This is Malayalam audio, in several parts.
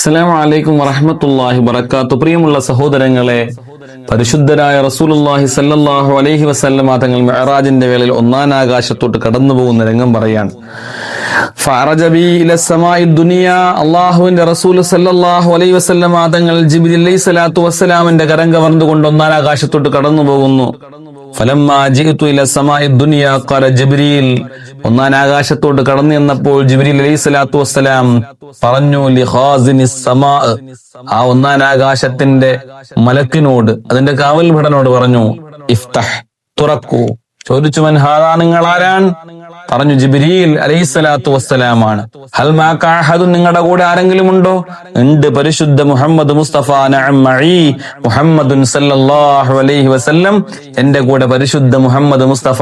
അസ്സലാമു അലൈക്കും വറഹ്മത്തുള്ളാഹി വബറകാത്തു. പ്രിയമുള്ള സഹോദരങ്ങളെ പരിശുദ്ധരായ റസൂലുള്ളാഹി സല്ലല്ലാഹു അലൈഹി വസല്ലമ തങ്ങൾ മിഅറാജിന്റെ വേളയിൽ ഒന്നാം ആകാശത്തോട്ട് കടന്നു പോകുന്ന രംഗം പറയാണ്. അല്ലാഹുവിന്റെ റസൂൽ സല്ലല്ലാഹു അലൈഹി വസല്ലമ തങ്ങൾ ജിബ്രീൽ അലൈഹി സ്വലാത്തു വസ്സലാമിന്റെ കരം കവർന്നുകൊണ്ട് ഒന്നാം ആകാശത്തോട്ട് കടന്നു പോകുന്നു ഫലമ്മാ ഒന്നാം ആകാശത്തോട്ട് കടന്നു ചെന്നപ്പോൾ ജിബ്രീൽ അലൈഹി സ്വലാത്തു വസ്സലാം പറഞ്ഞു ആ ഒന്നാം ആകാശത്തിന്റെ മലക്കിനോട് അതിന്റെ കാവൽ ഭടനോട് പറഞ്ഞു ഇഫ്തഹ് തുറക്കൂ. ചോദിച്ചു മൻഹാദാ നിങ്ങൾ ആരാൻ പറഞ്ഞു ജിബിരിയിൽ അലൈഹി സ്വലാത്തു വസ്സലാമാണ് ഹൽമാഹദു നിങ്ങളുടെ കൂടെ ആരെങ്കിലും ഉണ്ടോ? ഉണ്ട് പരിശുദ്ധ മുഹമ്മദ് മുസ്തഫ നഅമ്മഈ മുഹമ്മദുൻ സല്ലല്ലാഹു അലൈഹി വസല്ലം. എന്റെ കൂടെ പരിശുദ്ധ മുഹമ്മദ് മുസ്തഫ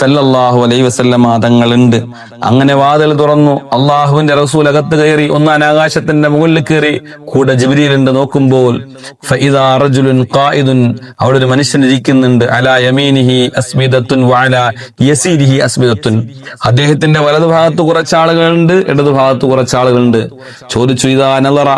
സല്ലല്ലാഹു അലൈഹി വസല്ലം തങ്ങൾ ഉണ്ട് അങ്ങനെ വാതിൽ തുറന്നു. അള്ളാഹുവിന്റെ റസൂൽ അകത്ത് കയറി ഒന്ന് ആകാശത്തിന്റെ മുകളിൽ കയറി കൂടെ നോക്കുമ്പോൾ ഫഇദാ റജുലുൻ ഖായിദുൻ അവിടെ ഒരു മനുഷ്യൻ ഇരിക്കുന്നുണ്ട്. അലാ യമീനിഹി അസ്മിദത്തുൻ യസീരിഹി അസ്മിദത്തുൻ അദ്ദേഹത്തിന്റെ വലതു ഭാഗത്ത് കുറച്ച് ആളുകളുണ്ട് ഇടതുഭാഗത്ത് കുറച്ച് ആളുകളുണ്ട്. ചോദിച്ചു ഇതാ നളറ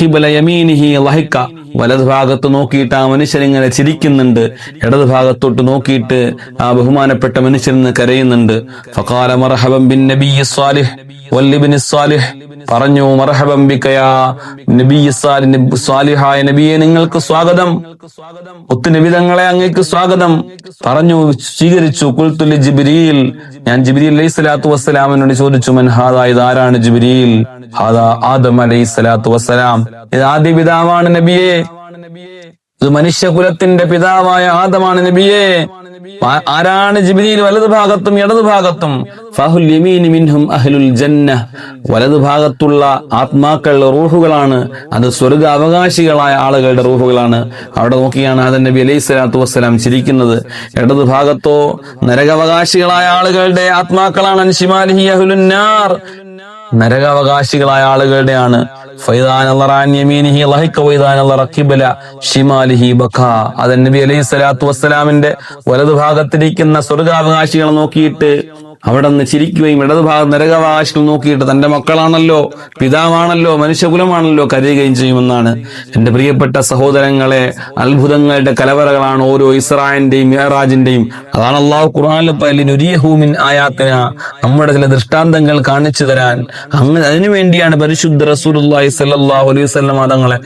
കിബല യമീനിഹി ലഹിക്ക വലതു ഭാഗത്ത് നോക്കിയിട്ട് ആ മനുഷ്യൻ ഇങ്ങനെ ചിരിക്കുന്നുണ്ട്. ഇടതുഭാഗത്തോട്ട് നോക്കിയിട്ട് ആ ബഹുമാനപ്പെട്ട മനുഷ്യൻ കരയുന്നുണ്ട്. ഫഖാല മർഹബം ബിൻ നബി സ്വാലിഹ്. പറഞ്ഞു നബിയെ നിങ്ങൾക്ക് സ്വാഗതം. ഒത്തു നബിതങ്ങളെ അങ്ങേക്ക് സ്വാഗതം. പറഞ്ഞു സ്വീകരിച്ചു കുൽത്തുലി ജിബിരിയിൽ ഞാൻ ജിബിരി അലൈഹി സ്വലാത്തു വസ്സലാമിനോട് ചോദിച്ചു മൻ ഹാദാ ഇത് ആരാണ് ജിബ്രീൽ? ഹാദാ ആദം അലൈഹി സ്വലാത്തു വസ്സലാം. ഇത് ആദ്യ പിതാവാണ് നബിയെ. ഇത് മനുഷ്യകുലത്തിന്റെ പിതാവായ ആദമാണ് നബിയെ. ആരാണ് ജിബിനിയിൽ വലതു ഭാഗത്തും ഇടതു ഭാഗത്തും ഫഹുൽ മിൻഹും അഹ്ലുൽ ജന്ന. വലതു ഭാഗത്തുള്ള ആത്മാക്കളുടെ റൂഹുകളാണ്. അത് സ്വർഗ അവകാശികളായ ആളുകളുടെ റൂഹുകളാണ്. അവിടെ നോക്കിയാണ് ആദൻ നബി അലൈഹി സ്വലാത്തു വസ്സലാം ചിരിക്കുന്നത്. ഇടതു ഭാഗത്തോ നരകാവകാശികളായ ആളുകളുടെ ആത്മാക്കളാണ് അൻഷിമാലിഹി അഹ്ലുൻ നാർ. നരകാവകാശികളായ ആളുകളുടെയാണ്. ഫൈദാൻ അള്ളറ യമീനിഹി ലഹിക വൈദാൻ അള്ളറ ഖിബല ഷിമാലിഹി ബഖാ. അത് നബി അലൈഹി സ്വലാത്തു വസ്സലാമിന്റെ വലതു ഭാഗത്തിരിക്കുന്ന സ്വർഗാവകാശികളെ നോക്കിയിട്ട് അവിടെ നിന്ന് ചിരിക്കുകയും ഇടതുഭാഗം നരകവാശികൾ നോക്കിയിട്ട് തന്റെ മക്കളാണല്ലോ പിതാവാണല്ലോ മനുഷ്യകുലമാണല്ലോ കരയുകയും ചെയ്യുമെന്നാണ് എന്റെ പ്രിയപ്പെട്ട സഹോദരങ്ങളെ അത്ഭുതങ്ങളുടെ കലവറകളാണ് ഓരോ ഇസ്രായന്റെയും മിയറാജിന്റെയും അതാണ് അള്ളാഹു ഖുർആനിൽ പല്ലിനുരിയഹൂമിൻ ആയാത്തിന. നമ്മുടെ ചില ദൃഷ്ടാന്തങ്ങൾ കാണിച്ചു തരാൻ. അങ്ങനെ അതിനുവേണ്ടിയാണ് പരിശുദ്ധ റസൂലുള്ളാഹി സല്ലാഹു അലൈഹി വസല്ലം തങ്ങളെ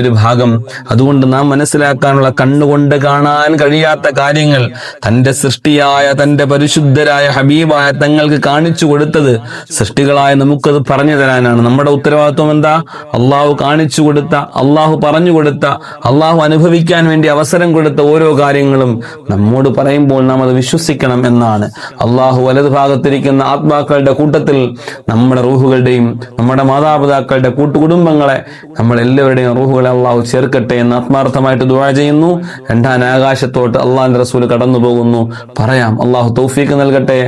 ഒരു ഭാഗം. അതുകൊണ്ട് നാം മനസ്സിലാക്കാനുള്ള കണ്ണുകൊണ്ട് കാണാൻ കഴിയാത്ത കാര്യങ്ങൾ. തന്റെ സൃഷ്ടിയായ തന്റെ പരിശുദ്ധരായ ഹബീബായ തങ്ങൾക്ക് കാണിച്ചു കൊടുത്തത്. സൃഷ്ടികളായ നമുക്കത് പറഞ്ഞു തരാനാണ്. നമ്മുടെ ഉത്തരവാദിത്വം എന്താ? അള്ളാഹു കാണിച്ചു കൊടുത്ത അള്ളാഹു പറഞ്ഞു കൊടുത്ത അള്ളാഹു അനുഭവിക്കാൻ വേണ്ടി അവസരം കൊടുത്ത ഓരോ കാര്യങ്ങളും നമ്മോട് പറയുമ്പോൾ നാം അത് വിശ്വസിക്കണം എന്നാണ്. അള്ളാഹു വലതു ഭാഗത്തിരിക്കുന്ന ആത്മാക്കളുടെ കൂട്ടത്തിൽ നമ്മുടെ റൂഹുകളുടെയും നമ്മുടെ മാതാപിതാക്കളുടെ കൂട്ടുകുടുംബങ്ങളെ നമ്മളെല്ലാവരുടെയും റൂഹുകളെ അള്ളാഹു ചേർക്കട്ടെ എന്ന് ആത്മാർത്ഥമായിട്ട് ദുവാ ചെയ്യുന്നു. രണ്ടാം ആകാശത്തോട്ട് അള്ളാഹിന്റെ റസൂൽ കടന്നു പോകുന്നു പറയാം. അള്ളാഹു തൗഫീക്ക് നൽകട്ടെ.